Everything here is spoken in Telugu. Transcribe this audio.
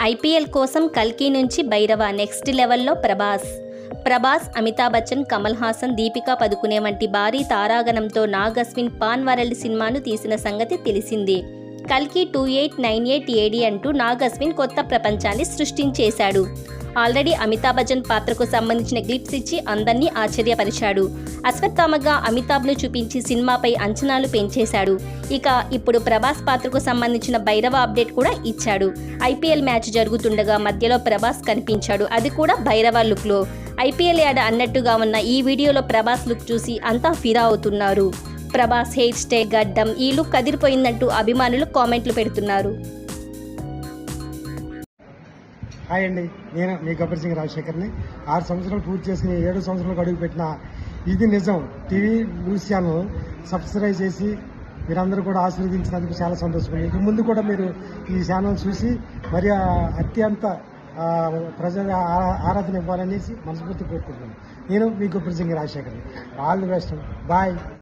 ఐపీఎల్ కోసం కల్కి నుంచి భైరవ నెక్స్ట్ లెవెల్లో ప్రభాస్. ప్రభాస్ అమితాబ్ బచ్చన్ కమల్ హాసన్ దీపికా పదుకునే వంటి భారీ తారాగణంతో నాగ్ అశ్విన్ పాన్ వరల్డ్ సినిమాను తీసిన సంగతి తెలిసిందే. కల్కి two eight nine eight AD అంటూ నాగ్ అశ్విన్ కొత్త ప్రపంచాన్ని సృష్టించేశాడు. ఆల్రెడీ అమితాబ్ బచ్చన్ పాత్రకు సంబంధించిన క్లిప్స్ ఇచ్చి అందరినీ ఆశ్చర్యపరిచాడు. అశ్వత్థామగా అమితాబ్ను చూపించి సినిమాపై అంచనాలు పెంచేశాడు. ఇక ఇప్పుడు ప్రభాస్ పాత్రకు సంబంధించిన భైరవ అప్డేట్ కూడా ఇచ్చాడు. ఐపీఎల్ మ్యాచ్ జరుగుతుండగా మధ్యలో ప్రభాస్ కనిపించాడు. అది కూడా భైరవ లుక్లో. ఐపీఎల్ యాడ్ అన్నట్టుగా ఉన్న ఈ వీడియోలో ప్రభాస్ లుక్ చూసి అంతా ఫిరా అవుతున్నారు. ప్రభాస్ హెయిర్ స్టే గడ్డం ఈ లుక్ కదిరిపోయిందంటూ అభిమానులు కామెంట్లు పెడుతున్నారు. హాయ్ అండి. నేను మీ గబ్బర్ సింగ్ రాజశేఖర్ని. ఆరు సంవత్సరాలు పూర్తి చేసుకుని ఏడు సంవత్సరాలకు అడుగు పెట్టిన ఇది నిజం. టీవీ న్యూస్ ఛానల్ సబ్స్క్రైబ్ చేసి మీరందరూ కూడా ఆశీర్వదించినందుకు చాలా సంతోషం ఇక ముందు కూడా మీరు ఈ ఛానల్ చూసి మరి అత్యంత ప్రజల ఆరాధన ఇవ్వాలనేసి మనస్ఫూర్తి కోరుకుంటున్నాను. నేను మీ గొప్ప Singh రాజశేఖర్ని. All the best. Bye.